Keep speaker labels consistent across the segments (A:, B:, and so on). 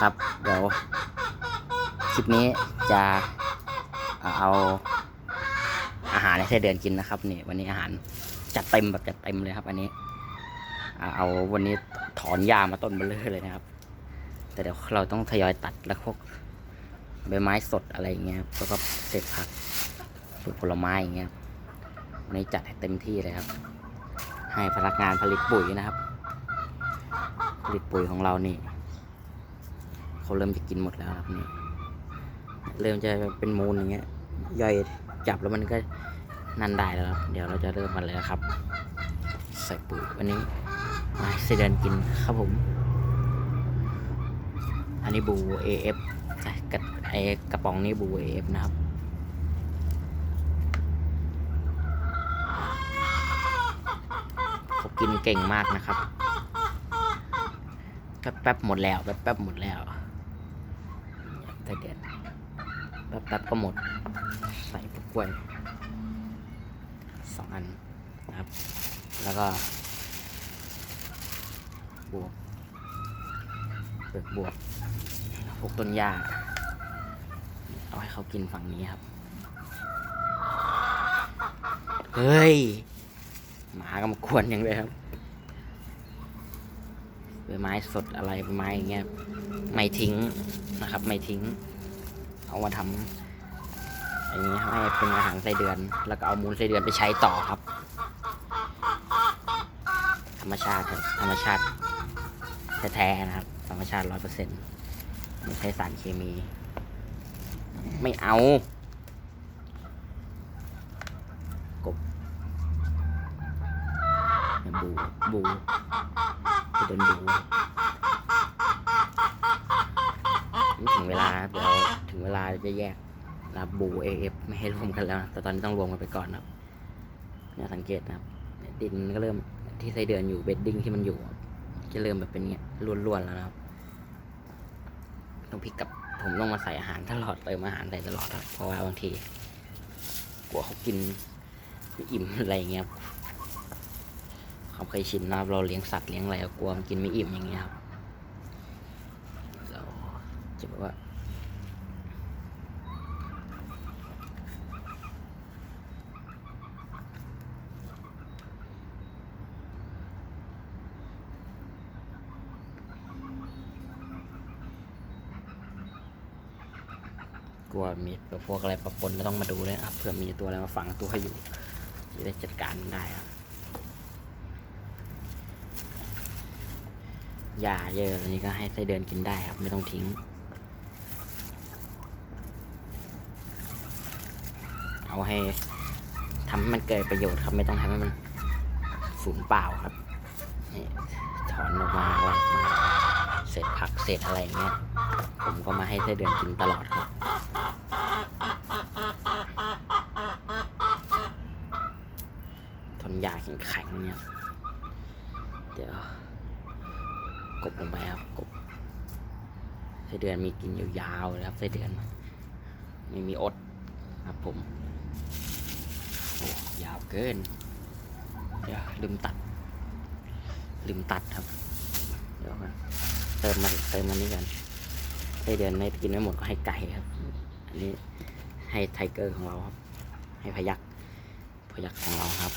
A: ครับ เดี๋ยวคลิปนี้จะเอาอาหารให้ไส้เดือนกินนะครับนี่วันนี้อาหารจัดเต็มแบบจัดเต็มเลยครับ อันนี้ เอาวันนี้ถอนหญ้ามาต้นเบลเลอร์เลยนะครับ แต่เดี๋ยวเราต้องทยอยตัดแล้วพวกใบไม้สดอะไรอย่างเงี้ยแล้วก็เศษผักพวกผลไม้อย่างเงี้ยวันนี้จัดให้เต็มที่เลยครับ ให้พนักงานผลิตปุ๋ยนะครับ ผลิตปุ๋ยของเรานี่ เขาเริ่มจะกินหมดแล้วครับนี่เริ่มจะเป็นมูลอย่างเงี้ย ย่อยจับแล้วมันก็นันได้แล้วครับ เดี๋ยวเราจะเริ่มกันเลยครับ ใส่ปุ๋ยวันนี้มาเสเดนกินครับผม อันนี้บู AF ไอ้กระไอกระป๋องนี้บู AF นะครับเขากินเก่งมากนะครับแป๊บๆหมดแล้วแป๊บๆหมดแล้ว แต่เด็ดแป๊บๆก็หมด ใส่พวกกล้วยสองอันนะครับ แล้วก็บวกเปลือกบวกพวกต้นหญ้าเอาให้เขากินฝั่งนี้ครับ เฮ้ย หมาก็มากวนอย่างเลยครับใบไม้สดอะไรใบไม้อย่างเงี้ย ไม่ทิ้งนะครับ ไม่ทิ้ง เอามาทำอย่างนี้ให้เป็นอาหารไส้เดือน แล้วก็เอามูลไส้เดือนไปใช้ต่อครับ ธรรมชาติครับธรรมชาติแท้ๆนะครับ ธรรมชาติร้อยเปอร์เซ็นต์ไม่ใช้สารเคมี ไม่เอากบบูบูจะเดินดู ถึงเวลาครับเดี๋ยวถึงเวลาจะแยกรับบูเอฟไม่ให้รวมกันแล้วนะแต่ตอนนี้ต้องรวมกันไปก่อนนะครับเนี่ยสังเกตนะครับ ดินก็เริ่มที่ไส้เดือนอยู่เบดดิ้งที่มันอยู่จะเริ่มแบบเป็นเงี้ยล้วนๆแล้วนะครับต้องพลิกกับผมต้องมาใส่อาหารตลอดเติมอาหารใส่ตลอดครับเพราะว่าบางทีกลัวเขากินไม่อิ่มอะไรเงี้ยครับความเคยชินนะครับเราเลี้ยงสัตว์เลี้ยงอะไรก็กลัวมันกินไม่อิ่มอย่างเงี้ยครับ จะบอกว่าลัวมีพวกอะไรประปนก็ต้องมาดูเลยครับเผื่อมีตัวอะไรมาฝังตัวให้อยู่จะได้จัดการได้ครับหญ้าเยอะอันนี้ก็ให้ไส้เดือนกินได้ครับ ไม่ต้องทิ้ง เอาให้ทำให้มันเกิดประโยชน์ครับ ไม่ต้องทำให้มันสูญเปล่าครับนี่ถอนออกมาอะไรมาเศษผักเศษอะไรเงี้ยผมก็มาให้ไส้เดือนกินตลอดครับทนยาแข็งๆเนี่ยเดี๋ยวกบลงไปครับกบไส้เดือนมีกินยาวๆเลยครับไส้เดือนไม่มีอดครับผม ยาวเกินเดี๋ยวลืมตัด ลืมตัดครับ เดี๋ยวก่อนเติมมาเติมมันนี้กันไส้เดือนไม่กินไม่หมดก็ให้ไก่ครับ อันนี้ให้ไทเกอร์ของเราครับ ให้พยักพยักของเราครับ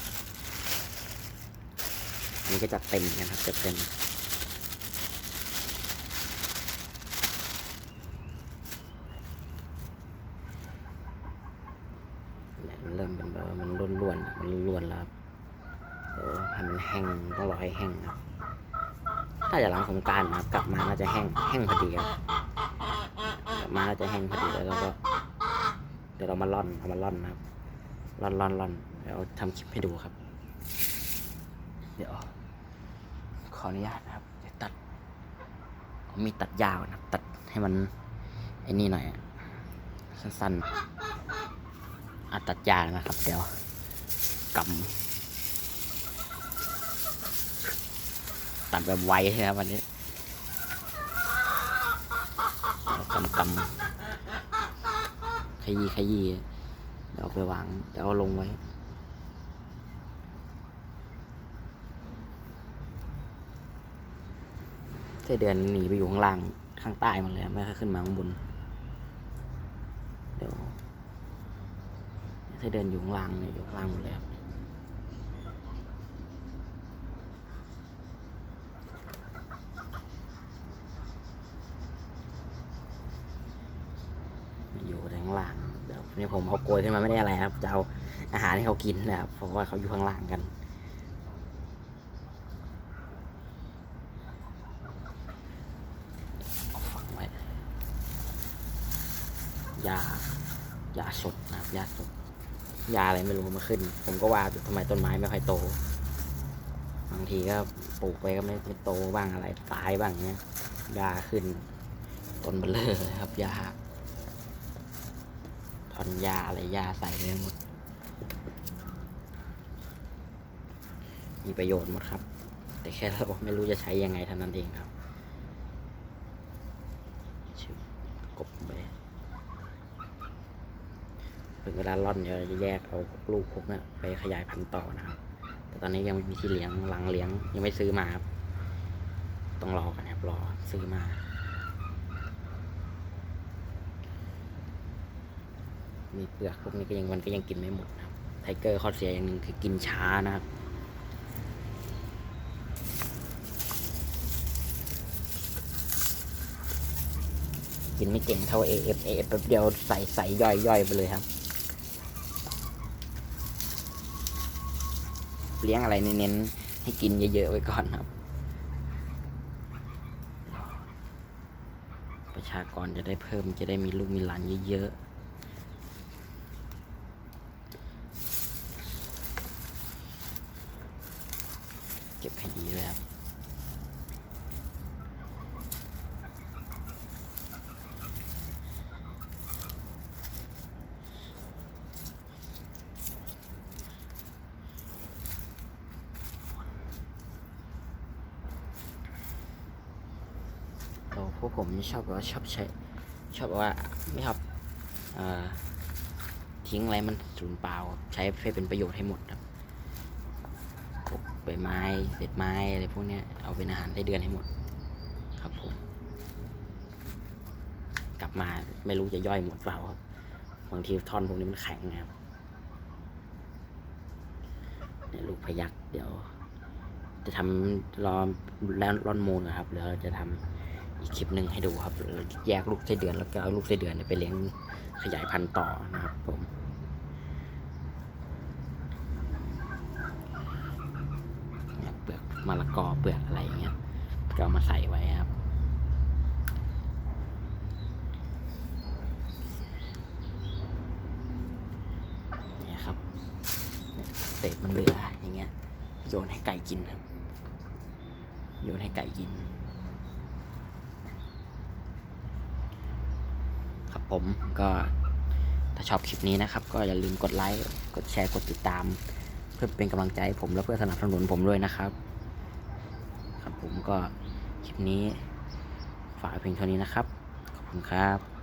A: นนี้ก็จะเต็มกันครับจะเต็ม เนี่ย มันเริ่มเป็นแบบมันล้วนๆมันล้วนๆแล้วครับเออให้มันแห้งต้องรอให้แห้งครับถ้าจะหลังสงการนะครับกลับมาน่าจะแห้งแห้งพอดีครับกลับมาน่าจะแห้งพอดีแล้วเราก็เดี๋ยวเรามาล่อนเอามาล่อนนะครับล่อนล่อนล่อนเดี๋ยวทำคลิปให้ดูครับ เดี๋ยวขออนุญาตนะครับเดี๋ยวตัดมีตัดยาวนะครับ ตัดให้มันไอ้นี่หน่อยสั้นๆ อัดตัดยานะครับ เดี๋ยวกำตัดแบบไวใช่ไหมวันนี้กำกำขยี้ขยี้เดี๋ยวไปวางเดี๋ยวลงไว้เดือนหนีไปอยู่ข้างล่างข้างใต้หมดเลย ไม่ค่อยขึ้นมาข้างบน เดี๋ยวไส้ เดือนอยู่ข้างล่างอยู่ข้างล่างหมดเลยครับอยู่ข้างล่างเดี๋ยวนี่ผมเอาโกยขึ้นมาไม่ได้อะไรครับ จะเอาอาหารให้เขากินนะครับ เพราะว่าเขาอยู่ข้างล่างกันเอาฝังไว้ยายาสดนะครับยาสด ยาอะไรไม่รู้มาขึ้น ผมก็ว่าอยู่ทำไมต้นไม้ไม่ค่อยโต บางทีก็ปลูกไปก็ไม่ไม่โตบ้างอะไรตายบ้างเนี้ยยาขึ้น ต้นเบลเลอร์ครับยาถอนยาอะไรยาใส่ไปหมด มีประโยชน์หมดครับ แต่แค่เราไม่รู้จะใช้ยังไงเท่านั้นเองครับกบไป ถึงเวลาร่อนเดี๋ยวจะแยกเอาลูกพวกเนี้ยไปขยายพันธุ์ต่อนะครับ แต่ตอนนี้ยังไม่มีที่เลี้ยงหลังเลี้ยงยังไม่ซื้อมาครับต้องรอกันครับรอซื้อมามีเปลือกพวกนี้ก็ยังมันก็ยังกินไม่หมดนะครับไทเกอร์ข้อเสียอย่างหนึ่งคือกินช้านะครับกินไม่เก่งเท่า AF AF แป๊บเดียวใส่ใส่ย่อยย่อยไปเลยครับ เลี้ยงอะไรเน้นๆให้กินเยอะๆไว้ก่อนครับ ประชากรจะได้เพิ่มจะได้มีลูกมีหลานเยอะๆ เก็บให้ดีเลยครับ เรา พวกผมชอบแบบว่าชอบใช้ชอบว่าไม่ชอบอทิ้งอะไรมันสูญเปล่าใช้ให้เป็นประโยชน์ให้หมดครับพวกใบไม้เศษไม้อะไรพวกนี้เอาเป็นอาหารได้เดือนให้หมด ครับผม กลับมาไม่รู้จะย่อยหมดเปล่าครับบางทีท่อนพวกนี้มันแข็งนะครับเนี่ยลูกพยักเดี๋ยว จะทำรอแล้วร่อนมูลนะครับเดี๋ยวเราจะทำ อีกคลิปหนึ่งให้ดูครับ แยกลูกไส้เดือนแล้วก็เอาลูกไส้เดือนเนี่ยไปเลี้ยงขยายพันธุ์ต่อนะครับผมเนี่ยเปลือกมะละกอเปลือกอะไรอย่างเงี้ยก็เอามาใส่ไว้ครับเนี่ยครับเนี่ยเศษมันเหลืออย่างเงี้ยโยนให้ไก่กินครับโยนให้ไก่กิน ครับผมก็ถ้าชอบคลิปนี้นะครับ ก็อย่าลืมกดไลค์กดแชร์กดติดตาม เพื่อเป็นกำลังใจผมและเพื่อสนับสนุนผมด้วยนะครับ ครับผมก็คลิปนี้ฝากเพียงเท่านี้นะครับ ขอบคุณครับ